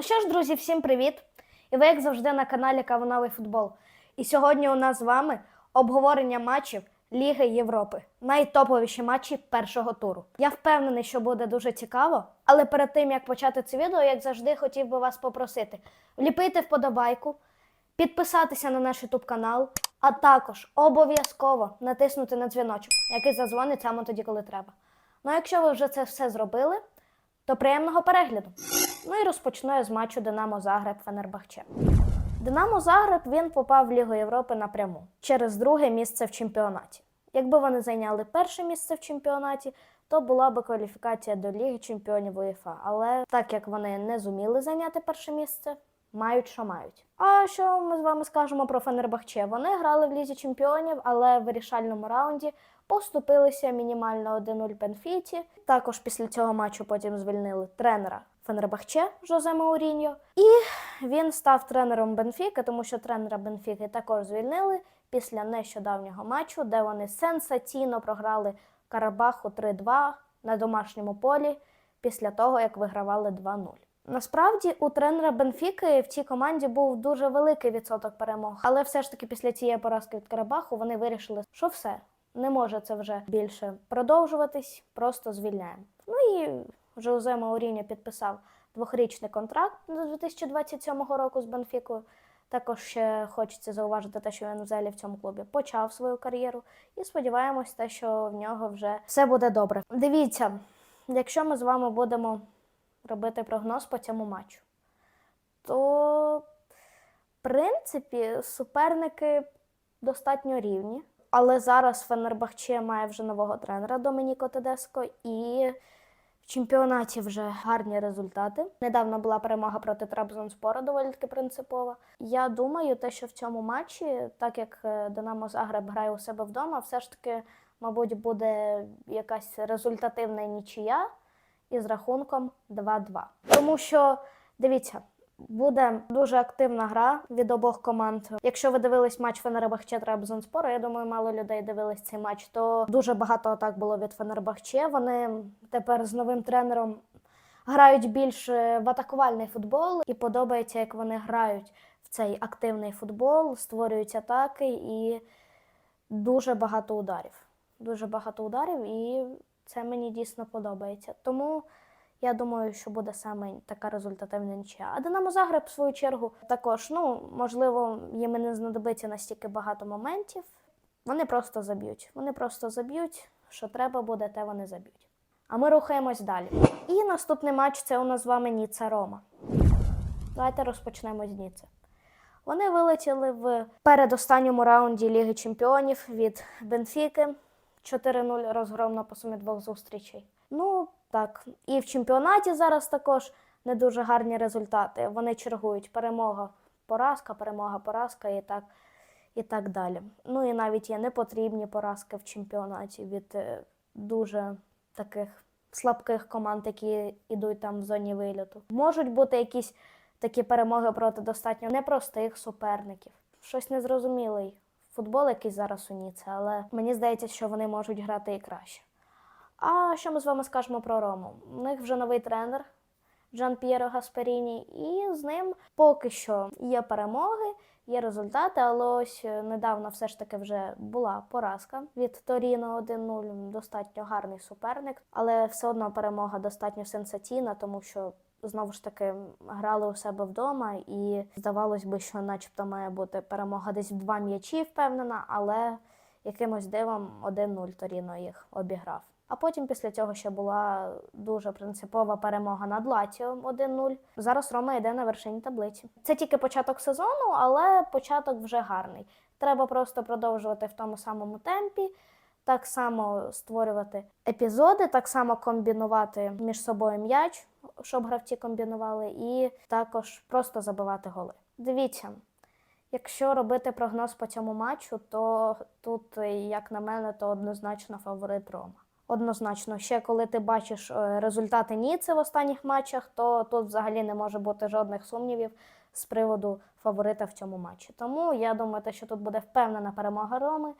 Ну що ж, друзі, всім привіт! І ви, як завжди, на каналі Кавуновий футбол. І сьогодні у нас з вами обговорення матчів Ліги Європи, найтоповіші матчі першого туру. Я впевнений, що буде дуже цікаво, але перед тим як почати це відео, як завжди, хотів би вас попросити вліпити вподобайку, підписатися на наш YouTube канал, а також обов'язково натиснути на дзвіночок, який зазвонить саме тоді, коли треба. Ну а якщо ви вже це все зробили, то приємного перегляду. Ну і розпочну з матчу Динамо Загреб Фенербахче. Динамо Загреб він попав в Лігу Європи напряму через друге місце в чемпіонаті. Якби вони зайняли перше місце в чемпіонаті, то була би кваліфікація до Ліги Чемпіонів УЄФА. Але так як вони не зуміли зайняти перше місце, мають, що мають. А що ми з вами скажемо про Фенербахче? Вони грали в Лізі Чемпіонів, але в вирішальному раунді поступилися мінімально 1-0 Бенфіті. Також після цього матчу потім звільнили тренера Фенербахче Жозе Мауріньо. І він став тренером Бенфіки, тому що тренера Бенфіки також звільнили після нещодавнього матчу, де вони сенсаційно програли Карабаху 3-2 на домашньому полі після того, як вигравали 2-0. Насправді у тренера Бенфіки в цій команді був дуже великий відсоток перемог, але все ж таки після цієї поразки від Карабаху вони вирішили, що все не може це вже більше продовжуватись, просто звільняємо. Ну і Жозе Мауріньо підписав двохрічний контракт до 2027 року з Бенфікою. Також ще хочеться зауважити те, що він взагалі в цьому клубі почав свою кар'єру, і сподіваємось, те, що в нього вже все буде добре. Дивіться, якщо ми з вами будемо робити прогноз по цьому матчу, то в принципі суперники достатньо рівні. Але зараз Фенербахче має вже нового тренера Домініко Тедеско і в чемпіонаті вже гарні результати. Недавно була перемога проти Трабзонспора, доволі таки принципова. Я думаю, те, що в цьому матчі, так як е, Динамо Загреб грає у себе вдома, все ж таки, мабуть, буде якась результативна нічия із рахунком 2-2. Тому що дивіться. Буде дуже активна гра від обох команд. Якщо ви дивились матч Фенербахче Трабзонспору, я думаю, мало людей дивились цей матч. То дуже багато атак було від Фенербахче. Вони тепер з новим тренером грають більш е, в атакувальний футбол, і подобається, як вони грають в цей активний футбол, створюють атаки і дуже багато ударів. Дуже багато ударів, і це мені дійсно подобається. Тому. Я думаю, що буде саме така результативна нічия. А Динамо Загреб, в свою чергу, також, ну, можливо, їм не знадобиться настільки багато моментів. Вони просто заб'ють. Вони просто заб'ють, що треба буде, те вони заб'ють. А ми рухаємось далі. І наступний матч це у нас з вами Ніца Рома. Давайте розпочнемо з Ніци. Вони вилетіли в передостанньому раунді Ліги Чемпіонів від Бенфіки 4-0 розгромно по сумі двох зустрічей. Ну, так, і в чемпіонаті зараз також не дуже гарні результати. Вони чергують перемога, поразка, перемога, поразка і так, і так далі. Ну і навіть є непотрібні поразки в чемпіонаті від е, дуже таких слабких команд, які йдуть там в зоні виліту. Можуть бути якісь такі перемоги проти достатньо непростих суперників. Щось незрозумілий футбол, який зараз у Ніце, але мені здається, що вони можуть грати і краще. А що ми з вами скажемо про Рому? У них вже новий тренер Джан П'єро Гасперіні, і з ним поки що є перемоги, є результати, але ось е, недавно все ж таки вже була поразка від Торіно 1-0. Достатньо гарний суперник, але все одно перемога достатньо сенсаційна, тому що. Знову ж таки грали у себе вдома, і здавалось би, що, начебто, має бути перемога десь в два м'ячі, впевнена, але якимось дивом 1-0 Торіно їх обіграв. А потім після цього ще була дуже принципова перемога над Лаціо 1-0. Зараз Рома йде на вершині таблиці. Це тільки початок сезону, але початок вже гарний. Треба просто продовжувати в тому самому темпі, так само створювати епізоди, так само комбінувати між собою м'яч, щоб гравці комбінували, і також просто забивати голи. Дивіться. Якщо робити прогноз по цьому матчу, то тут, як на мене, то однозначно фаворит Рома. Однозначно, ще коли ти бачиш е, результати Ніци в останніх матчах, то тут взагалі не може бути жодних сумнівів з приводу фаворита в цьому матчі. Тому я думаю, що тут буде впевнена перемога Роми.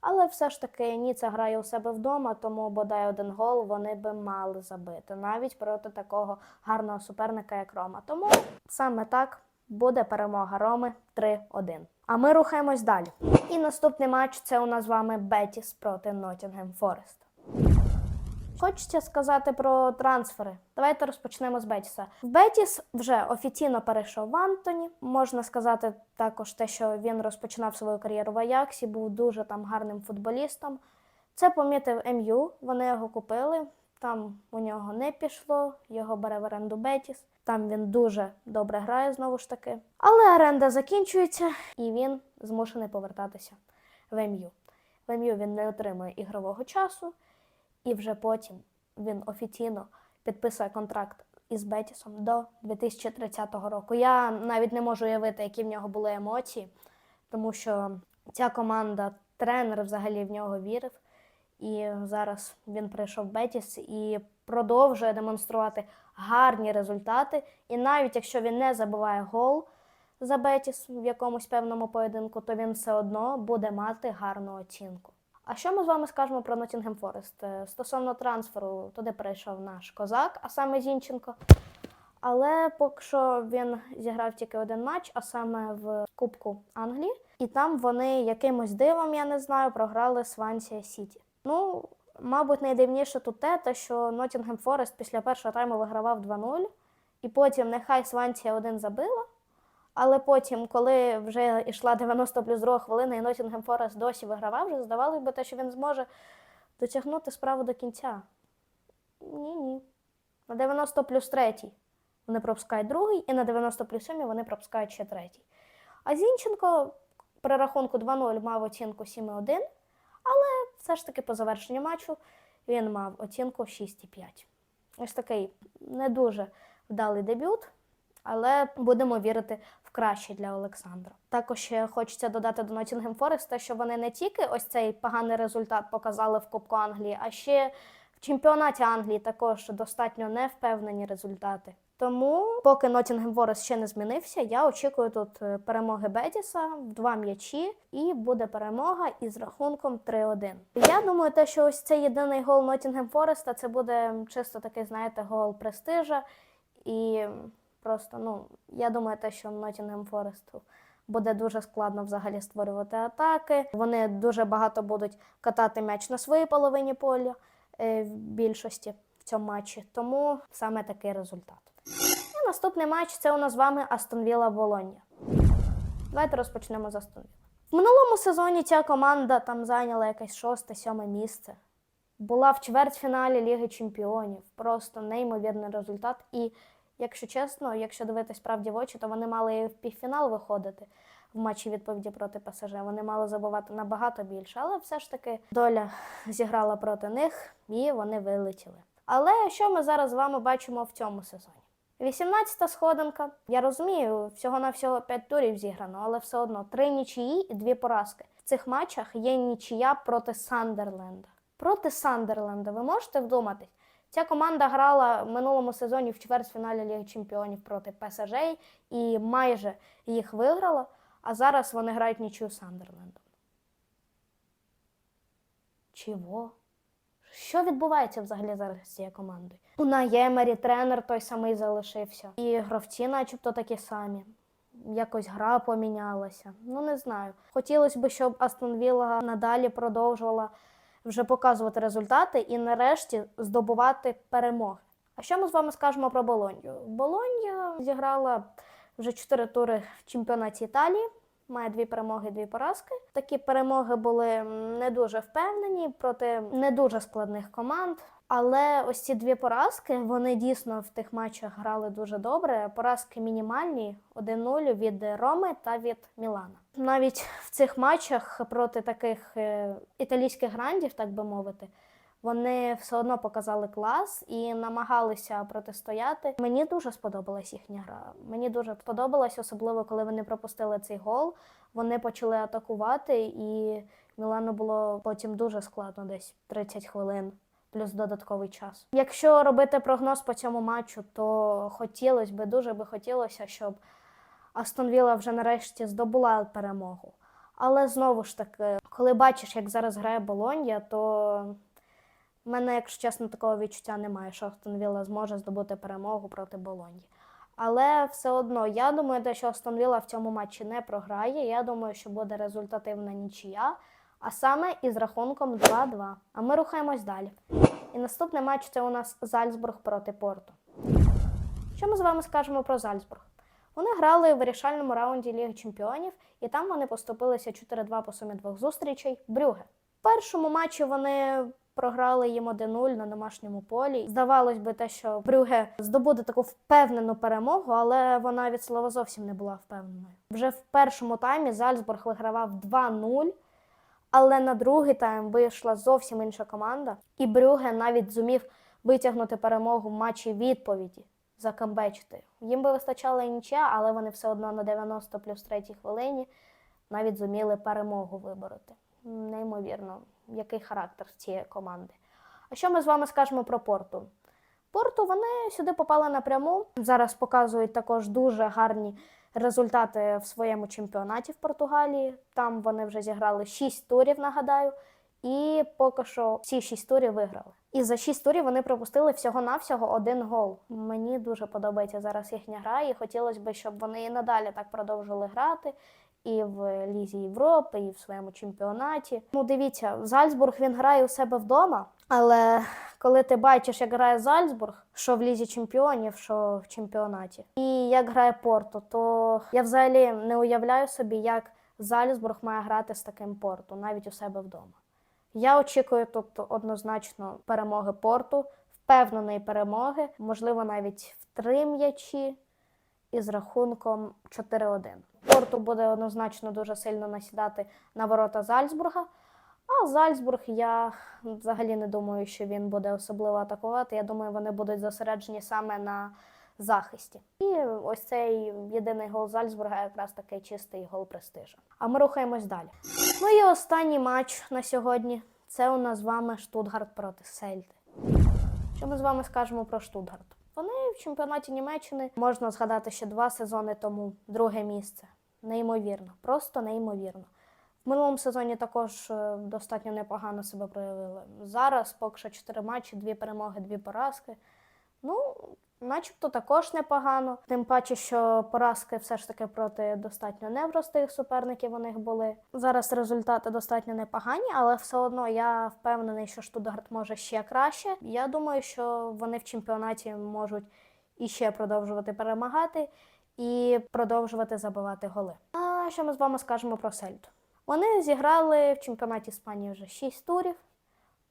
Але все ж таки Ніца грає у себе вдома, тому бодай один гол вони би мали забити, навіть проти такого гарного суперника, як Рома. Тому саме так буде перемога Роми 3-1. А ми рухаємось далі. І наступний матч це у нас з вами Бетіс проти Ноттінгем Форест. Хочеться сказати про трансфери. Давайте розпочнемо з Бетіса. Бетіс вже офіційно перейшов в Антоні. Можна сказати також те, що він розпочинав свою кар'єру в Аяксі, був дуже там гарним футболістом. Це помітив МЮ, вони його купили. Там у нього не пішло, його бере в оренду Бетіс. Там він дуже добре грає знову ж таки. Але оренда закінчується, і він змушений повертатися в МЮ. В МЮ він не отримує ігрового часу. І вже потім він офіційно підписує контракт із Бетісом до 2030 року. Я навіть не можу уявити, які в нього були емоції, тому що ця команда, тренер взагалі в нього вірив. І зараз він прийшов в Бетіс і продовжує демонструвати гарні результати. І навіть якщо він не забиває гол за Бетіс в якомусь певному поєдинку, то він все одно буде мати гарну оцінку. А що ми з вами скажемо про Ноттінгем Форест? Стосовно трансферу, туди прийшов наш козак, а саме Зінченко. Але поки що він зіграв тільки один матч, а саме в Кубку Англії. І там вони якимось дивом, я не знаю, програли Свансія Сіті. Ну, мабуть, найдивніше тут те, те, що Ноттінгем Форест після першого тайму вигравав 2-0, і потім нехай Свансія один забила. Але потім, коли вже йшла 90 плюс 2 хвилина, і Ноттінгем Форест досі вигравав, вже здавалося б те, що він зможе дотягнути справу до кінця. Ні, ні. На 90 плюс 3 вони пропускають другий, і на 90 плюс 7 вони пропускають ще третій. А Зінченко при рахунку 2-0 мав оцінку 7,1, але все ж таки по завершенню матчу він мав оцінку 6,5. Ось такий не дуже вдалий дебют але будемо вірити краще для Олександра. Також хочеться додати до Nottingham Forest, те, що вони не тільки ось цей поганий результат показали в Кубку Англії, а ще в чемпіонаті Англії також достатньо невпевнені результати. Тому, поки Nottingham Forest ще не змінився, я очікую тут е, перемоги Бетіса в два м'ячі, і буде перемога із рахунком 3-1. Я думаю, те, що ось цей єдиний гол Nottingham Forest, це буде чисто такий, знаєте, гол престижа. І Просто, ну, я думаю, те, що Nottingham Forest буде дуже складно взагалі створювати атаки. Вони дуже багато будуть катати м'яч на своїй половині поля е, в більшості в цьому матчі. Тому саме такий результат. І наступний матч це у нас з вами Астон Вілла Болонья. Давайте розпочнемо з Астон Вілла. В минулому сезоні ця команда там зайняла якесь шосте-сьоме місце. Була в чвертьфіналі Ліги Чемпіонів. Просто неймовірний результат. І Якщо чесно, якщо дивитись правді в очі, то вони мали і в півфінал виходити в матчі відповіді проти ПСЖ. Вони мали забувати набагато більше, але все ж таки доля зіграла проти них і вони вилетіли. Але що ми зараз з вами бачимо в цьому сезоні? 18-та сходинка. Я розумію, всього-навсього 5 турів зіграно, але все одно три нічиї і дві поразки. В цих матчах є нічия проти Сандерленда. Проти Сандерленда, ви можете вдуматись? Ця команда грала в минулому сезоні в чвертьфіналі Ліги Чемпіонів проти ПСЖ і майже їх виграла, а зараз вони грають нічию з Сандерлендом. Чого? Що відбувається взагалі зараз з цією командою? У Наємері тренер той самий залишився. І гравці, начебто, такі самі. Якось гра помінялася. Ну, не знаю. Хотілося б, щоб Астон Вілла надалі продовжувала вже показувати результати і нарешті здобувати перемоги. А що ми з вами скажемо про Болонью? Болонья зіграла вже чотири тури в чемпіонаті Італії. Має дві перемоги, дві поразки. Такі перемоги були не дуже впевнені проти не дуже складних команд. Але ось ці дві поразки вони дійсно в тих матчах грали дуже добре. Поразки мінімальні 1-0 від Роми та від Мілана. Навіть в цих матчах проти таких е, італійських грандів, так би мовити, вони все одно показали клас і намагалися протистояти. Мені дуже сподобалась їхня гра. Мені дуже сподобалось, особливо коли вони пропустили цей гол. Вони почали атакувати, і Мілану було потім дуже складно, десь 30 хвилин. Плюс додатковий час. Якщо робити прогноз по цьому матчу, то хотілося б, дуже би хотілося, щоб Астон Вілла вже нарешті здобула перемогу. Але знову ж таки, коли бачиш, як зараз грає Болонья, то в мене, якщо чесно, такого відчуття немає, що Астон Вілла зможе здобути перемогу проти Болоньї. Але все одно, я думаю, що Астон Вілла в цьому матчі не програє. Я думаю, що буде результативна нічия, а саме із рахунком 2-2. А ми рухаємось далі. І наступний матч це у нас Зальцбург проти Порту. Що ми з вами скажемо про Зальцбург? Вони грали в вирішальному раунді Ліги Чемпіонів, і там вони поступилися 4-2 по сумі двох зустрічей Брюге. В першому матчі вони програли їм 1-0 на домашньому полі. Здавалось би, те, що Брюге здобуде таку впевнену перемогу, але вона від слова зовсім не була впевненою. Вже в першому таймі Зальцбург вигравав 2-0. Але на другий тайм вийшла зовсім інша команда, і Брюге навіть зумів витягнути перемогу в матчі відповіді закамбечити. Їм би вистачала і нічия, але вони все одно на 90 плюс 3 хвилині навіть зуміли перемогу вибороти. Неймовірно, який характер цієї команди. А що ми з вами скажемо про Порту? Порту вони сюди попали напряму. Зараз показують також дуже гарні результати в своєму чемпіонаті в Португалії. Там вони вже зіграли 6 турів, нагадаю, і поки що всі 6 турів виграли. І за 6 турів вони пропустили всього-навсього один гол. Мені дуже подобається зараз їхня гра, і хотілося б, щоб вони і надалі так продовжували грати. І в Лізі Європи, і в своєму чемпіонаті. Ну, дивіться, Зальцбург він грає у себе вдома, але коли ти бачиш, як грає Зальцбург, що в Лізі Чемпіонів, що в чемпіонаті, і як грає Порту, то я взагалі не уявляю собі, як Зальцбург має грати з таким порту, навіть у себе вдома. Я очікую тут однозначно перемоги порту, впевненої перемоги, можливо, навіть в три м'ячі із рахунком 4-1. Порту буде однозначно дуже сильно насідати на ворота Зальцбурга. А Зальцбург я взагалі не думаю, що він буде особливо атакувати. Я думаю, вони будуть зосереджені саме на захисті. І ось цей єдиний гол Зальцбурга якраз такий чистий гол престижу. А ми рухаємось далі. Ну і останній матч на сьогодні це у нас з вами Штутгарт проти Сельти. Що ми з вами скажемо про Штутгарт? Вони в чемпіонаті Німеччини можна згадати ще два сезони тому друге місце. Неймовірно, просто неймовірно. В минулому сезоні також е, достатньо непогано себе проявили. Зараз поки що чотири матчі, дві перемоги, дві поразки. Ну, начебто також непогано. Тим паче, що поразки все ж таки проти достатньо непростих суперників у них були. Зараз результати достатньо непогані, але все одно я впевнений, що Штутгарт може ще краще. Я думаю, що вони в чемпіонаті можуть іще продовжувати перемагати і продовжувати забивати голи. А що ми з вами скажемо про Сельту? Вони зіграли в чемпіонаті Іспанії вже 6 турів,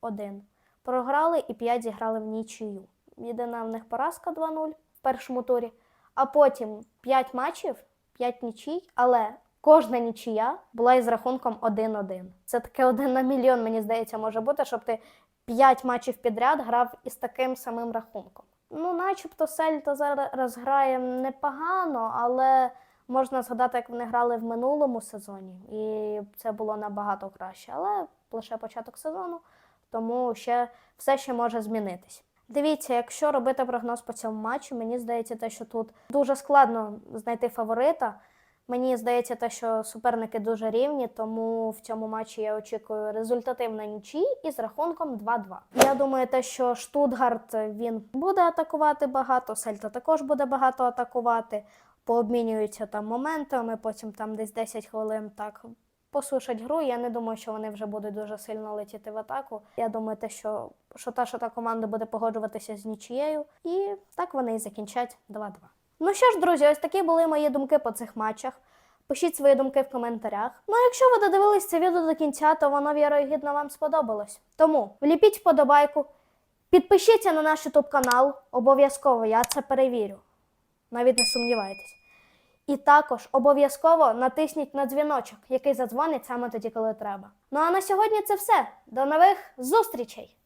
один. Програли і 5 зіграли в нічию. Єдина в них поразка 2-0 в першому турі, а потім 5 матчів, 5 нічий, але кожна нічия була із рахунком 1-1. Це таке один на мільйон, мені здається, може бути, щоб ти 5 матчів підряд грав із таким самим рахунком. Ну, начебто, Сельта зараз грає непогано, але можна згадати, як вони грали в минулому сезоні, і це було набагато краще. Але лише початок сезону, тому ще все ще може змінитись. Дивіться, якщо робити прогноз по цьому матчу, мені здається, те, що тут дуже складно знайти фаворита. Мені здається, те, що суперники дуже рівні, тому в цьому матчі я очікую результативна нічій із рахунком 2-2. Я думаю, те, що Штутгарт він буде атакувати багато, Сельта також буде багато атакувати, пообмінюються там моментами, потім там десь 10 хвилин так посушать гру. Я не думаю, що вони вже будуть дуже сильно летіти в атаку. Я думаю, те, що, що та, що та команда буде погоджуватися з нічією, і так вони і закінчать 2-2. Ну що ж, друзі, ось такі були мої думки по цих матчах. Пишіть свої думки в коментарях. Ну а якщо ви додивились це відео до кінця, то воно вірогідно вам сподобалось. Тому вліпіть вподобайку, підпишіться на наш YouTube канал, обов'язково я це перевірю. Навіть не сумнівайтесь. І також обов'язково натисніть на дзвіночок, який задзвонить саме тоді, коли треба. Ну а на сьогодні це все. До нових зустрічей!